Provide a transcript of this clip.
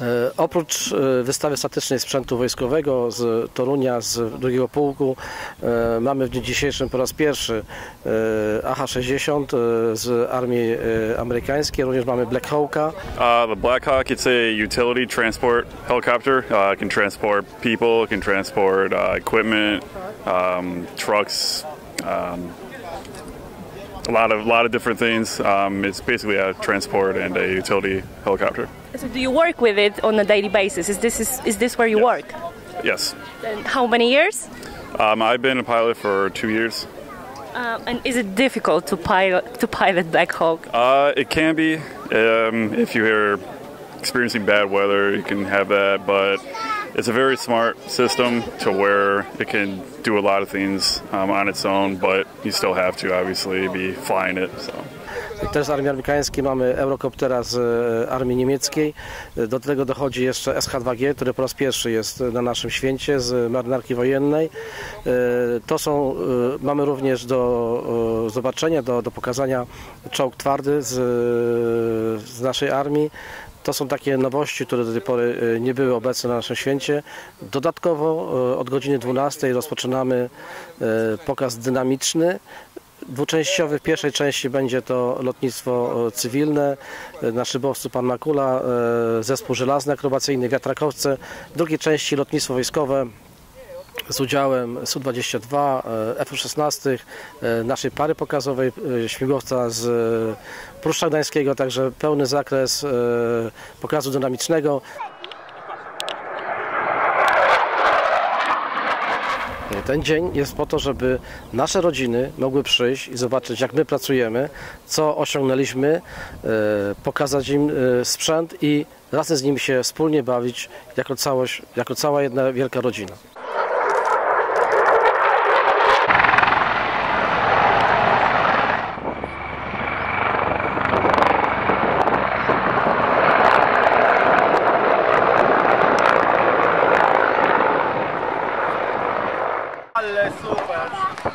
E, Oprócz e, wystawy statycznej sprzętu wojskowego z Torunia, z drugiego pułku, e, mamy w dniu dzisiejszym po raz pierwszy e, AH-60 e, z armii amerykańskiej, również mamy Black Hawka. Uh, the Black Hawk, it's a utility transport helicopter. Uh, it can transport people, it can transport uh, equipment, um, trucks, um, a lot of lot of different things. Um, it's basically a transport and a utility helicopter. So do you work with it on a daily basis? Is this is, is this where you work? Yes, And how many years? um, I've been a pilot for two years. Um, and is it difficult to pilot to pilot Black Hawk? Uh, it can be um, if you're experiencing bad weather, you can have that, but it's a very smart system to where it can do a lot of things um, on its own, but you still have to obviously be flying it. So. Też z armii amerykańskiej mamy Eurocoptera z e, armii niemieckiej. E, Do tego dochodzi jeszcze SH-2G, który po raz pierwszy jest na naszym święcie z marynarki wojennej. E, To są, mamy również do zobaczenia, do, do pokazania czołg twardy z, z naszej armii. To są takie nowości, które do tej pory nie były obecne na naszym święcie. Dodatkowo od godziny 12 rozpoczynamy pokaz dynamiczny dwuczęściowy. W pierwszej części będzie to lotnictwo e, cywilne, e, na szybowcu Pan Makula, e, zespół żelazny akrobacyjny, wiatrakowce. W drugiej części lotnictwo wojskowe z udziałem Su-22, e, F-16, e, naszej pary pokazowej, śmigłowca z Pruszcza Gdańskiego, także pełny zakres pokazu dynamicznego. Ten dzień jest po to, żeby nasze rodziny mogły przyjść i zobaczyć, jak my pracujemy, co osiągnęliśmy, e, pokazać im e, sprzęt i razem z nimi się wspólnie bawić jako całość, jako cała jedna wielka rodzina. Alle super!